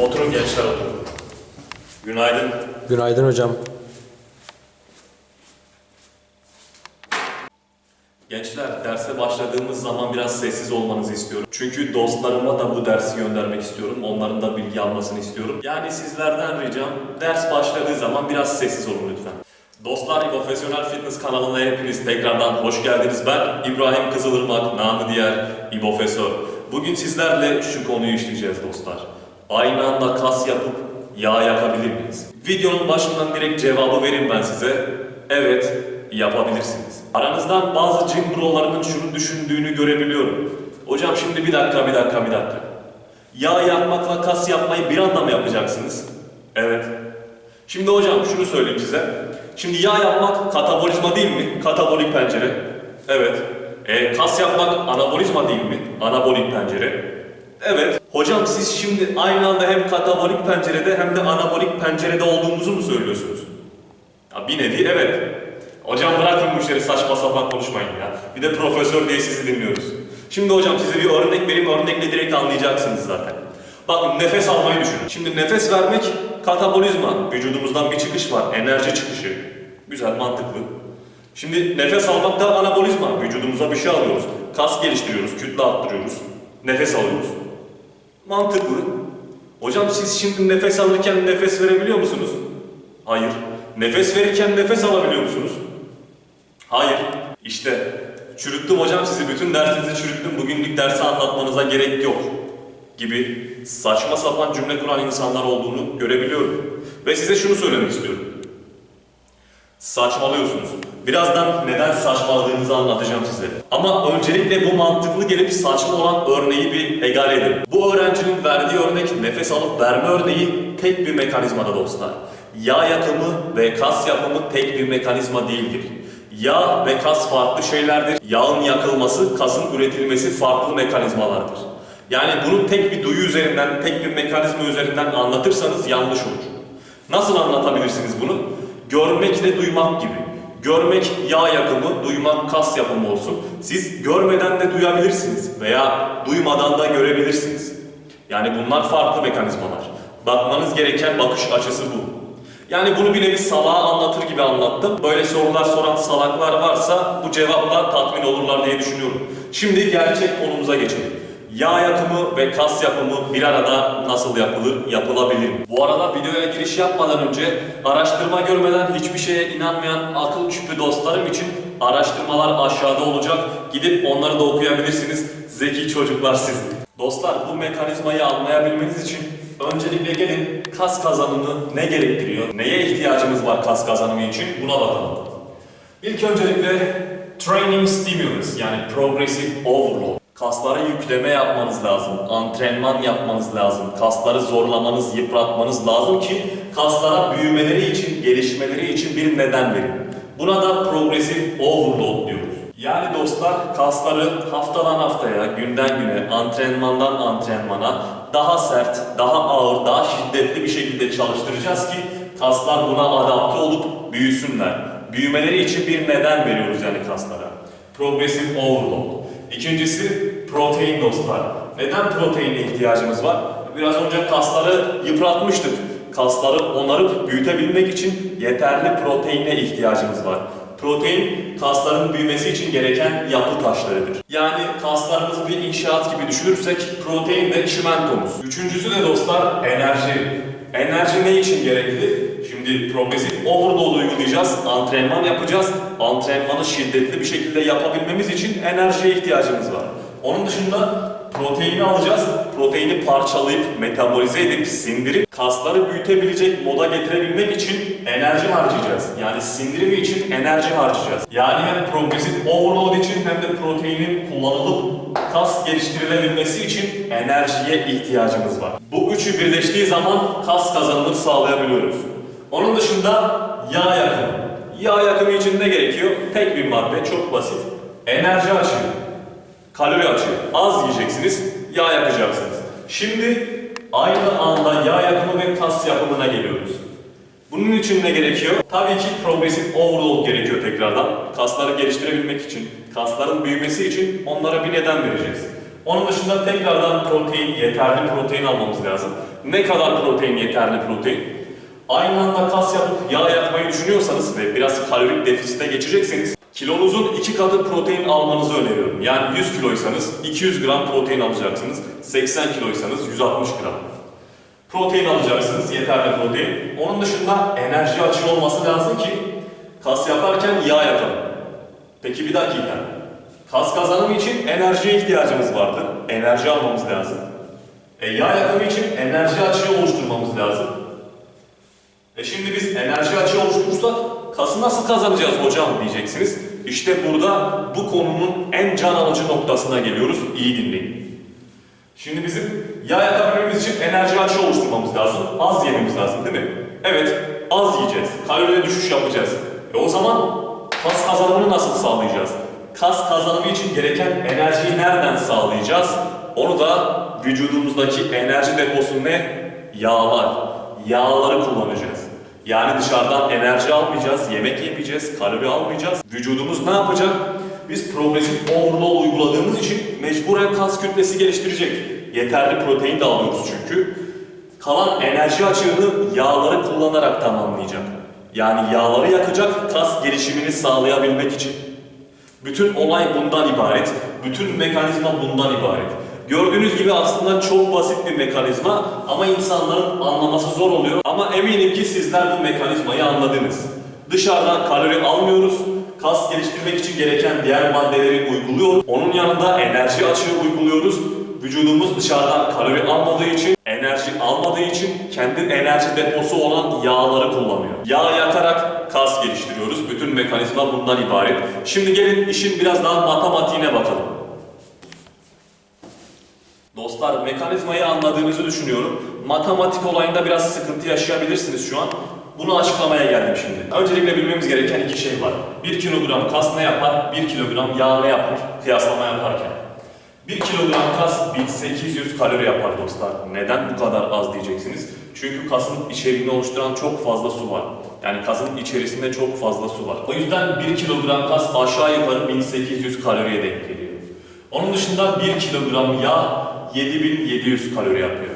Oturun gençler oturun. Günaydın. Günaydın hocam. Gençler derse başladığımız zaman biraz sessiz olmanızı istiyorum. Çünkü dostlarıma da bu dersi göndermek istiyorum. Onların da bilgi almasını istiyorum. Yani sizlerden ricam ders başladığı zaman biraz sessiz olun lütfen. Dostlar Profesyonel Fitness kanalına hepiniz tekrardan hoş geldiniz. Ben İbrahim Kızılırmak, namı diğer İbofesör. Bugün sizlerle şu konuyu işleyeceğiz dostlar. Aynı anda kas yapıp yağ yakabilir miyiz? Videonun başından direkt cevabı vereyim ben size. Evet, yapabilirsiniz. Aranızdan bazı gym brolarının şunu düşündüğünü görebiliyorum. Hocam şimdi bir dakika, bir dakika, bir dakika. Yağ yakmakla kas yapmayı bir anda mı yapacaksınız? Evet. Şimdi hocam şunu söyleyeyim size. Şimdi yağ yapmak katabolizma değil mi? Katabolik pencere. Evet. E, kas yapmak anabolizma değil mi? Anabolik pencere. Evet. Hocam siz şimdi aynı anda hem katabolik pencerede hem de anabolik pencerede olduğumuzu mu söylüyorsunuz? Ya bir nevi evet. Hocam bırakın bu işleri saçma sapan konuşmayın ya. Bir de profesör diye sizi dinliyoruz. Şimdi hocam size bir örnek vereyim. Örnekle direkt anlayacaksınız zaten. Bakın nefes almayı düşünün. Şimdi nefes vermek katabolizma. Vücudumuzdan bir çıkış var. Enerji çıkışı. Güzel, mantıklı. Şimdi nefes almak da anabolizma. Vücudumuza bir şey alıyoruz. Kas geliştiriyoruz, kütle arttırıyoruz. Nefes alıyoruz. Mantıklı. Hocam siz şimdi nefes alırken nefes verebiliyor musunuz? Hayır. Nefes verirken nefes alabiliyor musunuz? Hayır. İşte çürüttüm hocam sizi. Bütün dersinizi çürüttüm. Bugünlük dersi anlatmanıza gerek yok. Gibi saçma sapan cümle kuran insanlar olduğunu görebiliyorum. Ve size şunu söylemek istiyorum. Saçmalıyorsunuz. Birazdan neden saçmaladığınızı anlatacağım size. Ama öncelikle bu mantıklı gelip saçma olan örneği bir egal edin. Bu öğrencinin verdiği örnek nefes alıp verme örneği tek bir mekanizmada dostlar. Yağ yakımı ve kas yapımı tek bir mekanizma değildir. Yağ ve kas farklı şeylerdir. Yağın yakılması, kasın üretilmesi farklı mekanizmalardır. Yani bunu tek bir duyu üzerinden, tek bir mekanizma üzerinden anlatırsanız yanlış olur. Nasıl anlatabilirsiniz bunu? Görmekle duymak gibi. Görmek yağ yakımı, duymak kas yapımı olsun. Siz görmeden de duyabilirsiniz veya duymadan da görebilirsiniz. Yani bunlar farklı mekanizmalar. Bakmanız gereken bakış açısı bu. Yani bunu bir nevi salağa anlatır gibi anlattım. Böyle sorular soran salaklar varsa bu cevapla tatmin olurlar diye düşünüyorum. Şimdi gerçek konumuza geçelim. Yağ yakımı ve kas yapımı bir arada nasıl yapılır, yapılabilir? Bu arada videoya giriş yapmadan önce araştırma görmeden hiçbir şeye inanmayan akıl küpü dostlarım için araştırmalar aşağıda olacak. Gidip onları da okuyabilirsiniz. Zeki çocuklar siz. Dostlar bu mekanizmayı anlayabilmeniz için öncelikle gelin kas kazanımı ne gerektiriyor? Neye ihtiyacımız var kas kazanımı için? Buna bakalım. İlk öncelikle training stimulus yani progressive overload. Kaslara yükleme yapmanız lazım, antrenman yapmanız lazım, kasları zorlamanız, yıpratmanız lazım ki kaslara büyümeleri için, gelişmeleri için bir neden verin. Buna da progressive overload diyoruz. Yani dostlar kasları haftadan haftaya, günden güne, antrenmandan antrenmana daha sert, daha ağır, daha şiddetli bir şekilde çalıştıracağız ki kaslar buna adapte olup büyüsünler. Büyümeleri için bir neden veriyoruz yani kaslara. Progressive overload. İkincisi protein dostlar. Neden proteine ihtiyacımız var? Biraz önce kasları yıpratmıştık. Kasları onarıp büyütebilmek için yeterli proteine ihtiyacımız var. Protein kasların büyümesi için gereken yapı taşlarıdır. Yani kaslarımızı bir inşaat gibi düşünürsek protein de çimentomuz. Üçüncüsü de dostlar enerji. Enerji ne için gerekli? Şimdi progresif overload uygulayacağız, antrenman yapacağız. Antrenmanı şiddetli bir şekilde yapabilmemiz için enerjiye ihtiyacımız var. Onun dışında proteini alacağız. Proteini parçalayıp, metabolize edip, sindirip kasları büyütebilecek moda getirebilmek için enerji harcayacağız. Yani sindirimi için enerji harcayacağız. Yani hem progresif overload için hem de proteinin kullanılıp kas geliştirilebilmesi için enerjiye ihtiyacımız var. Bu üçü birleştiği zaman kas kazanımını sağlayabiliyoruz. Onun dışında yağ yakımı. Yağ yakımı için ne gerekiyor? Tek bir madde, çok basit. Enerji açığı. Kalori açığı. Az yiyeceksiniz, yağ yakacaksınız. Şimdi aynı anda yağ yakımı ve kas yapımına geliyoruz. Bunun için ne gerekiyor? Tabii ki progresif overload gerekiyor tekrardan. Kasları geliştirebilmek için, kasların büyümesi için onlara bir neden vereceğiz. Onun dışında tekrardan protein, yeterli protein almamız lazım. Ne kadar protein, yeterli protein? Aynı anda kas yapıp yağ yakmayı düşünüyorsanız ve biraz kalorik defisite geçecekseniz kilonuzun iki katı protein almanızı öneriyorum. Yani 100 kiloysanız 200 gram protein alacaksınız. 80 kiloysanız 160 gram. Protein alacaksınız, yeterli protein. Onun dışında enerji açığı olması lazım ki kas yaparken yağ yakalım. Peki bir dakika. Kas kazanımı için enerjiye ihtiyacımız vardır. Enerji almamız lazım. E, yağ yakımı için enerji açığı oluşturmamız lazım. E şimdi biz enerji açığı oluşturursak kası nasıl kazanacağız hocam diyeceksiniz. İşte burada bu konunun en can alıcı noktasına geliyoruz. İyi dinleyin. Şimdi bizim yağ yakabilmemiz için enerji açığı oluşturmamız lazım. Az yememiz lazım değil mi? Evet, az yiyeceğiz. Kaloriye düşüş yapacağız. E o zaman kas kazanımını nasıl sağlayacağız? Kas kazanımı için gereken enerjiyi nereden sağlayacağız? Onu da vücudumuzdaki enerji deposu ne? Yağlar. Yağları kullanacağız. Yani dışarıdan enerji almayacağız, yemek yemeyeceğiz, kalori almayacağız. Vücudumuz ne yapacak? Biz progresif overload uyguladığımız için mecburen kas kütlesi geliştirecek. Yeterli protein de alıyoruz çünkü. Kalan enerji açığını yağları kullanarak tamamlayacak. Yani yağları yakacak kas gelişimini sağlayabilmek için. Bütün olay bundan ibaret. Bütün mekanizma bundan ibaret. Gördüğünüz gibi aslında çok basit bir mekanizma ama insanların anlaması zor oluyor. Ama eminim ki sizler bu mekanizmayı anladınız. Dışarıdan kalori almıyoruz. Kas geliştirmek için gereken diğer maddeleri uyguluyoruz. Onun yanında enerji açığı uyguluyoruz. Vücudumuz dışarıdan kalori almadığı için, enerji almadığı için kendi enerji deposu olan yağları kullanıyor. Yağ yakarak kas geliştiriyoruz. Bütün mekanizma bundan ibaret. Şimdi gelin işin biraz daha matematiğine bakalım. Dostlar mekanizmayı anladığınızı düşünüyorum. Matematik olayında biraz sıkıntı yaşayabilirsiniz şu an. Bunu açıklamaya geldim şimdi. Öncelikle bilmemiz gereken iki şey var. 1 kilogram kas ne yapar? 1 kilogram yağ ne yapar? Kıyaslama yaparken. 1 kilogram kas 1800 kalori yapar dostlar. Neden bu kadar az diyeceksiniz? Çünkü kasın içeriğini oluşturan çok fazla su var. Yani kasın içerisinde çok fazla su var. O yüzden 1 kilogram kas aşağı yukarı 1800 kaloriye denk geliyor. Onun dışında 1 kilogram yağ 7700 kalori yapıyor.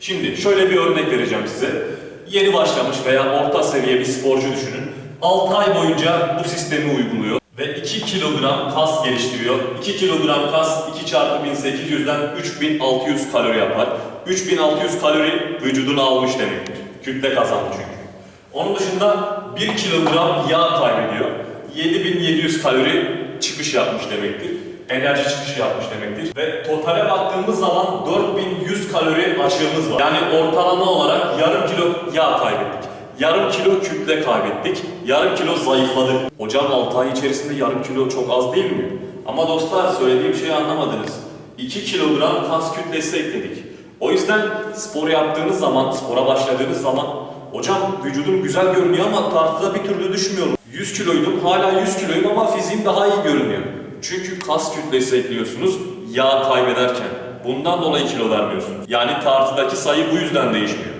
Şimdi şöyle bir örnek vereceğim size. Yeni başlamış veya orta seviye bir sporcu düşünün. 6 ay boyunca bu sistemi uyguluyor ve 2 kilogram kas geliştiriyor. 2 kilogram kas 2 çarpı 1800'den 3600 kalori yapar. 3600 kalori vücuduna almış demektir. Kütle kazandı çünkü. Onun dışında 1 kilogram yağ kaybediyor. 7700 kalori çıkış yapmış demektir. Enerji çıkışı yapmış demektir. Ve totale baktığımız zaman 4100 kalori açığımız var. Yani ortalama olarak yarım kilo yağ kaybettik. Yarım kilo kütle kaybettik. Yarım kilo zayıfladık. Hocam 6 ay içerisinde yarım kilo çok az değil mi? Ama dostlar söylediğim şeyi anlamadınız. 2 kilogram kas kütlesi ekledik. O yüzden spor yaptığınız zaman, spora başladığınız zaman Hocam vücudum güzel görünüyor ama tartıda bir türlü düşmüyorum. 100 kiloydum, hala 100 kiloyum ama fiziğim daha iyi görünüyor. Çünkü kas kütlesi ekliyorsunuz yağ kaybederken. Bundan dolayı kilo vermiyorsunuz. Yani tartıdaki sayı bu yüzden değişmiyor.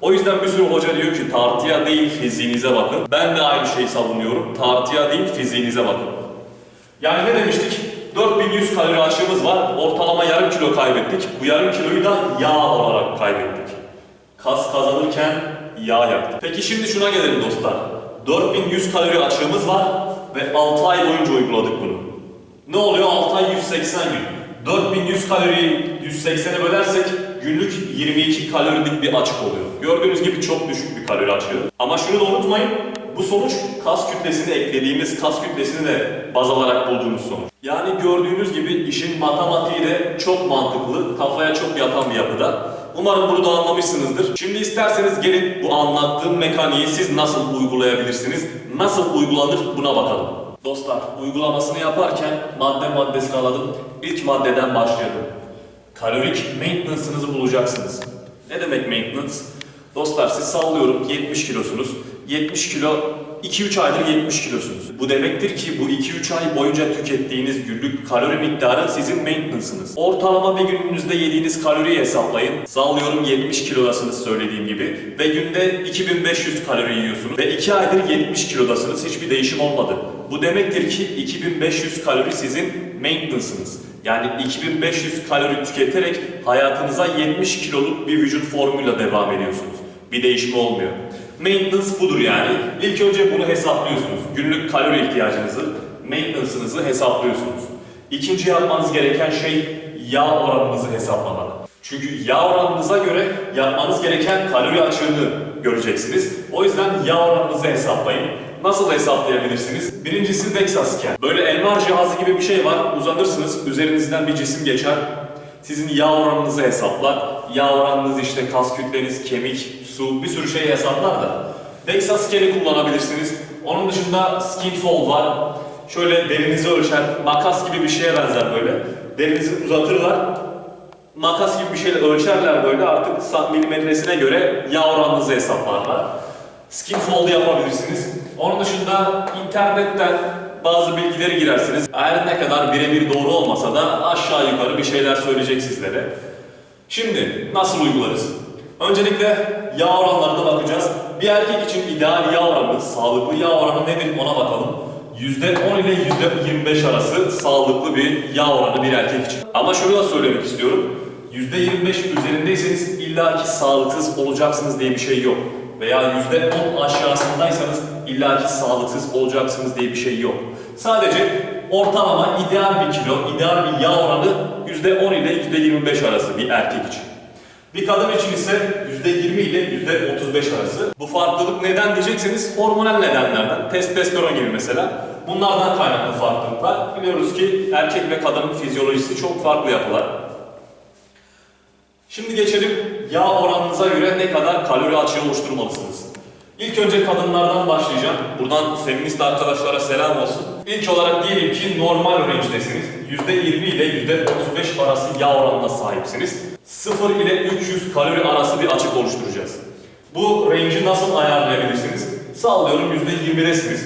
O yüzden bir sürü hoca diyor ki tartıya değil fiziğinize bakın. Ben de aynı şeyi savunuyorum. Tartıya değil fiziğinize bakın. Yani ne demiştik? 4100 kalori açığımız var. Ortalama yarım kilo kaybettik. Bu yarım kiloyu da yağ olarak kaybettik. Kas kazanırken yağ yaktık. Peki şimdi şuna gelelim dostlar. 4100 kalori açığımız var ve 6 ay boyunca uyguladık bunu. Ne oluyor? 6 ay 180 gün. 4100 kaloriyi 180'e bölersek günlük 22 kalorilik bir açık oluyor. Gördüğünüz gibi çok düşük bir kalori açığı. Ama şunu da unutmayın. Bu sonuç kas kütlesini eklediğimiz kas kütlesini de baz alarak bulduğumuz sonuç. Yani gördüğünüz gibi işin matematiği de çok mantıklı, kafaya çok yatan bir yapıda. Umarım bunu da anlamışsınızdır. Şimdi isterseniz gelin bu anlattığım mekaniği siz nasıl uygulayabilirsiniz, nasıl uygulanır buna bakalım. Dostlar uygulamasını yaparken madde madde sıraladım. İlk maddeden başlayalım. Kalorik maintenance'ınızı bulacaksınız. Ne demek maintenance? Dostlar siz sallıyorum 70 kilosunuz. 70 kilo 2-3 aydır 70 kilosunuz. Bu demektir ki bu 2-3 ay boyunca tükettiğiniz günlük kalori miktarı sizin maintenance'ınız. Ortalama bir gününüzde yediğiniz kaloriyi hesaplayın. Sallıyorum 70 kilodasınız söylediğim gibi ve günde 2500 kalori yiyorsunuz ve 2 aydır 70 kilodasınız. Hiçbir değişim olmadı. Bu demektir ki 2500 kalori sizin maintenance'ınız. Yani 2500 kalori tüketerek hayatınıza 70 kiloluk bir vücut formuyla devam ediyorsunuz. Bir değişme olmuyor. Maintenance budur yani. İlk önce bunu hesaplıyorsunuz. Günlük kalori ihtiyacınızı, maintenance'ınızı hesaplıyorsunuz. İkinci yapmanız gereken şey yağ oranınızı hesaplamak. Çünkü yağ oranınıza göre yapmanız gereken kalori açığını göreceksiniz. O yüzden yağ oranınızı hesaplayın. Nasıl hesaplayabilirsiniz? Birincisi DEXA scan. Böyle MR cihazı gibi bir şey var. Uzanırsınız, üzerinizden bir cisim geçer. Sizin yağ oranınızı hesaplar. Yağ oranınız işte kas kütleniz, kemik, su bir sürü şey hesaplar da. DEXA scan'i kullanabilirsiniz. Onun dışında skin fold var. Şöyle derinizi ölçer, makas gibi bir şeye benzer böyle. Derinizi uzatırlar, makas gibi bir şeyle ölçerler böyle artık milimetresine göre yağ oranınızı hesaplarlar. Skin fold yapabilirsiniz. Onun dışında internetten bazı bilgileri girersiniz. Eğer ne kadar birebir doğru olmasa da aşağı yukarı bir şeyler söyleyecek sizlere. Şimdi nasıl uygularız? Öncelikle yağ oranlarına bakacağız. Bir erkek için ideal yağ oranı, sağlıklı yağ oranı nedir ona bakalım. %10 ile %25 arası sağlıklı bir yağ oranı bir erkek için. Ama şunu da söylemek istiyorum. %25 üzerindeyseniz illaki sağlıksız olacaksınız diye bir şey yok. Veya %10 aşağısındaysanız illaki sağlıksız olacaksınız diye bir şey yok. Sadece ortalama ideal bir kilo, ideal bir yağ oranı %10 ile %25 arası bir erkek için. Bir kadın için ise %20 ile %35 arası. Bu farklılık neden diyecekseniz hormonal nedenlerden. Testosteron gibi mesela. Bunlardan kaynaklı farklılıklar. Biliyoruz ki erkek ve kadının fizyolojisi çok farklı yapılar. Şimdi geçelim yağ oranınıza göre ne kadar kalori açığı oluşturmalısınız. İlk önce kadınlardan başlayacağım. Buradan feminist arkadaşlara selam olsun. İlk olarak diyelim ki normal range'desiniz. %20 ile %35 arası yağ oranına sahipsiniz. 0 ile 300 kalori arası bir açık oluşturacağız. Bu range'i nasıl ayarlayabilirsiniz? Sallıyorum %20'desiniz.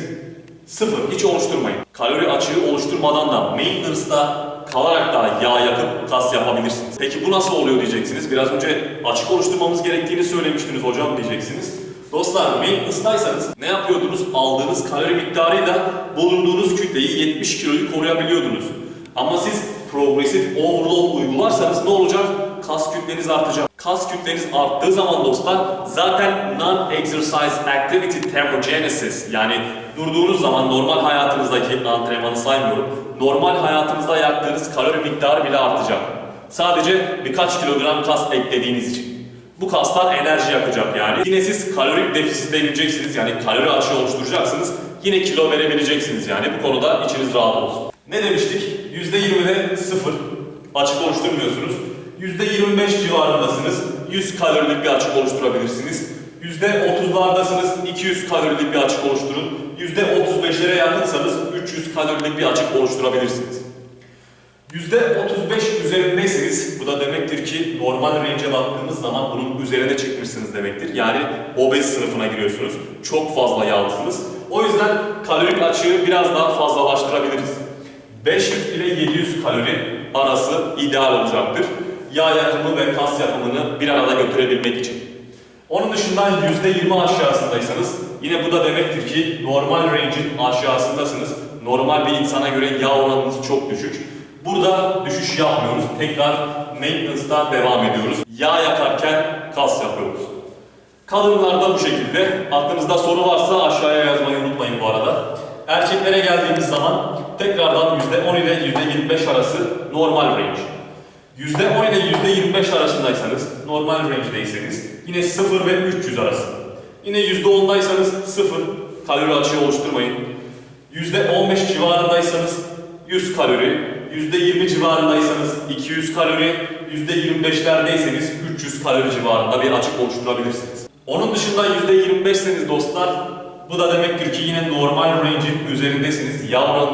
Sıfır, hiç oluşturmayın. Kalori açığı oluşturmadan da maintenance'da kalarak da yağ yakıp kas yapabilirsiniz. Peki bu nasıl oluyor diyeceksiniz. Biraz önce açık oluşturmamız gerektiğini söylemiştiniz hocam diyeceksiniz. Dostlar maintenance'daysanız ne yapıyordunuz? Aldığınız kalori miktarıyla bulunduğunuz kütleyi 70 kiloyu koruyabiliyordunuz. Ama siz progresif overload uygularsanız ne olacak? Kas kütleniz artacak. Kas kütleniz arttığı zaman dostlar zaten non-exercise activity thermogenesis yani durduğunuz zaman normal hayatınızdaki antrenmanı saymıyorum. Normal hayatınızda yaktığınız kalori miktarı bile artacak. Sadece birkaç kilogram kas eklediğiniz için. Bu kaslar enerji yakacak yani. Yine siz kalorik defisite gireceksiniz yani kalori açığı oluşturacaksınız. Yine kilo verebileceksiniz yani bu konuda içiniz rahat olsun. Ne demiştik? %20'de sıfır açık oluşturmuyorsunuz. %25 civarındasınız. 100 kalorilik bir açık oluşturabilirsiniz. %30'lardasınız 200 kalorilik bir açık oluşturun. %35'lere yakınsanız 300 kalorilik bir açık oluşturabilirsiniz. %35 üzerindeyseniz bu da demektir ki normal range'e baktığımız zaman bunun üzerine çıkmışsınız demektir. Yani obez sınıfına giriyorsunuz. Çok fazla yağlısınız. O yüzden kalorik açığı biraz daha fazlalaştırabiliriz. 500 ile 700 kalori arası ideal olacaktır. Yağ yakımı ve kas yapımını bir arada götürebilmek için. Onun dışında %20 aşağısındaysanız yine bu da demektir ki normal range'in aşağısındasınız. Normal bir insana göre yağ oranınız çok düşük. Burada düşüş yapmıyoruz. Tekrar maintenance'dan devam ediyoruz. Yağ yakarken kas yapıyoruz. Kadınlarda bu şekilde. Aklınızda soru varsa aşağıya yazmayı unutmayın bu arada. Erkeklere geldiğimiz zaman tekrardan %10 ile %25 arası normal range. %10 ile %25 arasındaysanız, normal range'deyseniz yine 0 ve 300 arası. Yine %10'daysanız 0 kalori açığı oluşturmayın. %15 civarındaysanız 100 kalori, %20 civarındaysanız 200 kalori, %25'lerdeyseniz 300 kalori civarında bir açık oluşturabilirsiniz. Onun dışında %25'seniz dostlar bu da demektir ki yine normal range'in üzerindesiniz. Yağ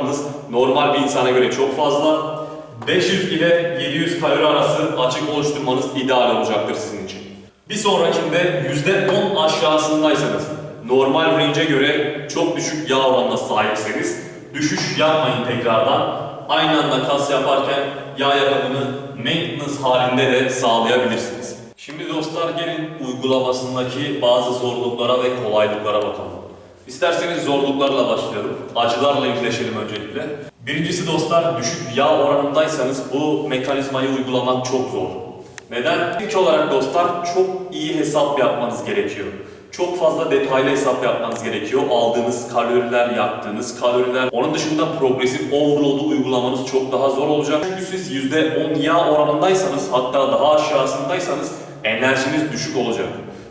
normal bir insana göre çok fazla. 500 ile 700 kalori arası açık oluşturmanız ideal olacaktır sizin için. Bir sonrakinde %10 aşağısındaysanız, normal range'e göre çok düşük yağ oranına sahipseniz, düşüş yapmayın tekrardan. Aynı anda kas yaparken yağ yakımını maintenance halinde de sağlayabilirsiniz. Şimdi dostlar gelin uygulamasındaki bazı zorluklara ve kolaylıklara bakalım. İsterseniz zorluklarla başlayalım. Acılarla yüzleşelim öncelikle. Birincisi dostlar düşük yağ oranındaysanız bu mekanizmayı uygulamak çok zor. Neden? İlk olarak dostlar çok iyi hesap yapmanız gerekiyor. Çok fazla detaylı hesap yapmanız gerekiyor. Aldığınız kaloriler, yaktığınız kaloriler. Onun dışında progresif overload'u uygulamanız çok daha zor olacak. Çünkü siz %10 yağ oranındaysanız hatta daha aşağısındaysanız enerjiniz düşük olacak.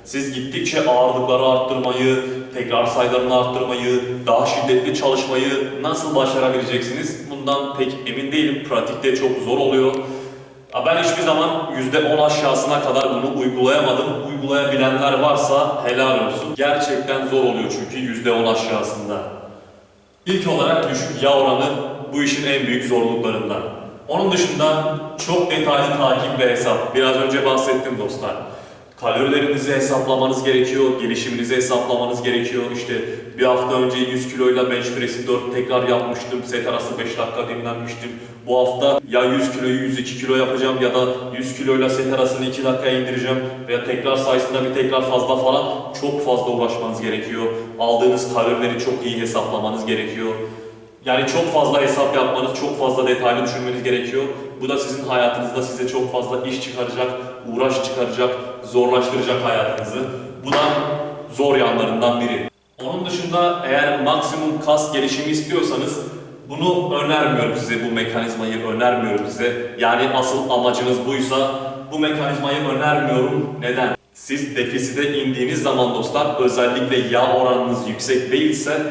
Siz gittikçe ağırlıkları arttırmayı, tekrar sayılarını arttırmayı, daha şiddetli çalışmayı nasıl başarabileceksiniz? Bundan pek emin değilim. Pratikte çok zor oluyor. Ben hiçbir zaman %10 aşağısına kadar bunu uygulayamadım. Uygulayabilenler varsa helal olsun. Gerçekten zor oluyor çünkü %10 aşağısında. İlk olarak düşük yağ oranı bu işin en büyük zorluklarından. Onun dışında çok detaylı takip ve hesap. Biraz önce bahsettim dostlar. Kalorilerinizi hesaplamanız gerekiyor, gelişiminizi hesaplamanız gerekiyor. İşte bir hafta önce 100 kiloyla bench press'i 4 tekrar yapmıştım, set arası 5 dakika dinlenmiştim. Bu hafta ya 100 kiloyu 102 kilo yapacağım ya da 100 kiloyla set arasını 2 dakikaya indireceğim veya tekrar sayısında bir tekrar fazla falan çok fazla uğraşmanız gerekiyor. Aldığınız kalorileri çok iyi hesaplamanız gerekiyor. Yani çok fazla hesap yapmanız, çok fazla detaylı düşünmeniz gerekiyor. Bu da sizin hayatınızda size çok fazla iş çıkaracak, uğraş çıkaracak, zorlaştıracak hayatınızı. Bu da zor yanlarından biri. Onun dışında eğer maksimum kas gelişimi istiyorsanız bunu önermiyorum size, bu mekanizmayı önermiyorum size. Yani asıl amacınız buysa bu mekanizmayı önermiyorum. Neden? Siz defisite indiğiniz zaman dostlar özellikle yağ oranınız yüksek değilse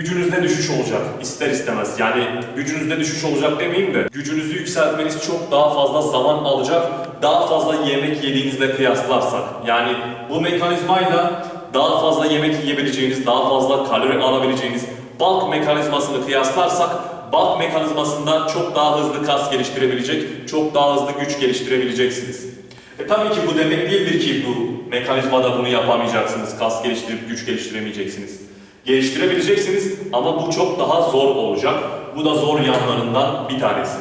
gücünüzde düşüş olacak ister istemez. Yani gücünüzde düşüş olacak demeyeyim de gücünüzü yükseltmeniz çok daha fazla zaman alacak. Daha fazla yemek yediğinizle kıyaslarsak. Yani bu mekanizmayla daha fazla yemek yiyebileceğiniz, daha fazla kalori alabileceğiniz bulk mekanizmasını kıyaslarsak bulk mekanizmasında çok daha hızlı kas geliştirebilecek, çok daha hızlı güç geliştirebileceksiniz. E tabii ki bu demek değildir ki bu mekanizmada bunu yapamayacaksınız, kas geliştirip güç geliştiremeyeceksiniz. Geliştirebileceksiniz ama bu çok daha zor olacak. Bu da zor yanlarından bir tanesi.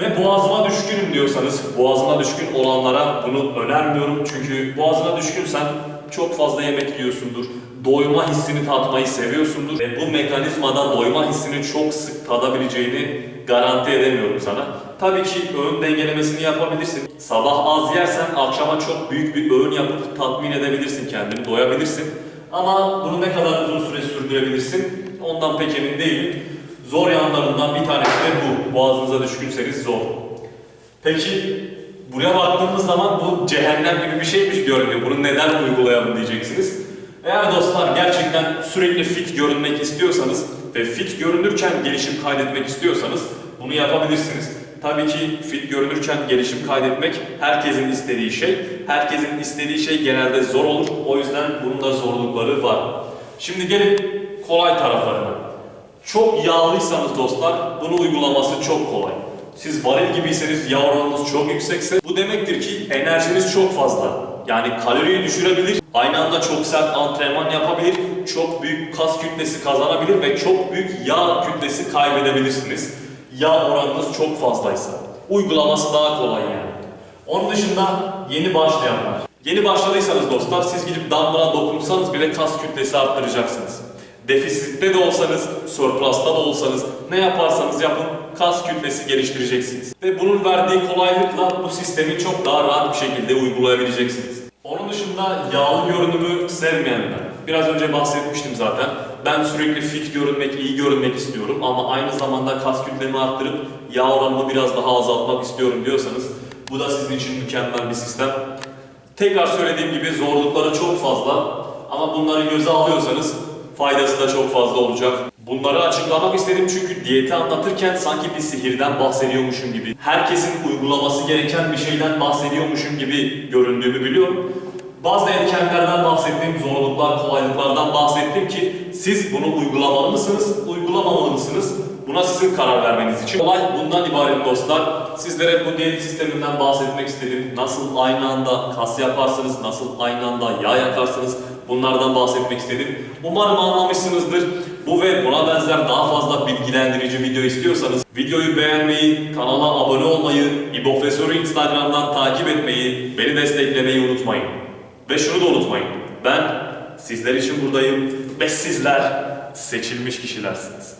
Ve boğazıma düşkünüm diyorsanız, boğazıma düşkün olanlara bunu önermiyorum. Çünkü boğazına düşkünsen çok fazla yemek yiyorsundur. Doyma hissini tatmayı seviyorsundur. Ve bu mekanizmada doyma hissini çok sık tadabileceğini garanti edemiyorum sana. Tabii ki öğün dengelemesini yapabilirsin. Sabah az yersen akşama çok büyük bir öğün yapıp tatmin edebilirsin kendini, doyabilirsin. Ama bunu ne kadar uzun süre sürdürebilirsin ondan pek emin değilim. Zor yanlarından bir tanesi de bu. Boğazınıza düşkünseniz zor. Peki buraya baktığımız zaman bu cehennem gibi bir şeymiş görünüyor. Bunu neden uygulayalım diyeceksiniz. Eğer dostlar gerçekten sürekli fit görünmek istiyorsanız ve fit görünürken gelişim kaydetmek istiyorsanız bunu yapabilirsiniz. Tabii ki fit görünürken gelişim kaydetmek herkesin istediği şey. Herkesin istediği şey genelde zor olur. O yüzden bunun da zorlukları var. Şimdi gelin kolay taraflarına. Çok yağlıysanız dostlar bunu uygulaması çok kolay. Siz varil gibiyseniz yağ oranınız çok yüksekse bu demektir ki enerjiniz çok fazla. Yani kaloriyi düşürebilir, aynı anda çok sert antrenman yapabilir, çok büyük kas kütlesi kazanabilir ve çok büyük yağ kütlesi kaybedebilirsiniz. Yağ oranınız çok fazlaysa. Uygulaması daha kolay yani. Onun dışında yeni başlayanlar. Yeni başladıysanız dostlar siz gidip dumbbell'a dokunsanız bile kas kütlesi arttıracaksınız. Defisitte de olsanız, surplus'ta da olsanız ne yaparsanız yapın kas kütlesi geliştireceksiniz. Ve bunun verdiği kolaylıkla bu sistemi çok daha rahat bir şekilde uygulayabileceksiniz. Onun dışında yağlı görünümü sevmeyenler. Biraz önce bahsetmiştim zaten. Ben sürekli fit görünmek, iyi görünmek istiyorum ama aynı zamanda kas kütlemi arttırıp yağ oranımı biraz daha azaltmak istiyorum diyorsanız bu da sizin için mükemmel bir sistem. Tekrar söylediğim gibi zorlukları çok fazla ama bunları göze alıyorsanız faydası da çok fazla olacak. Bunları açıklamak istedim çünkü diyeti anlatırken sanki bir sihirden bahsediyormuşum gibi, herkesin uygulaması gereken bir şeyden bahsediyormuşum gibi göründüğümü biliyorum. Bazı etkenlerden bahsettiğim, zorluklar, kolaylıklardan bahsettim ki siz bunu uygulamalı mısınız, uygulamamalı mısınız? Buna sizin karar vermeniz için. Olay bundan ibaret dostlar. Sizlere bu diyet sisteminden bahsetmek istedim. Nasıl aynı anda kas yaparsınız, nasıl aynı anda yağ yakarsınız bunlardan bahsetmek istedim. Umarım anlamışsınızdır. Bu ve buna benzer daha fazla bilgilendirici video istiyorsanız videoyu beğenmeyi, kanala abone olmayı, İbofesör'ü Instagram'dan takip etmeyi, beni desteklemeyi unutmayın. Ve şunu da unutmayın. Ben sizler için buradayım ve sizler seçilmiş kişilersiniz.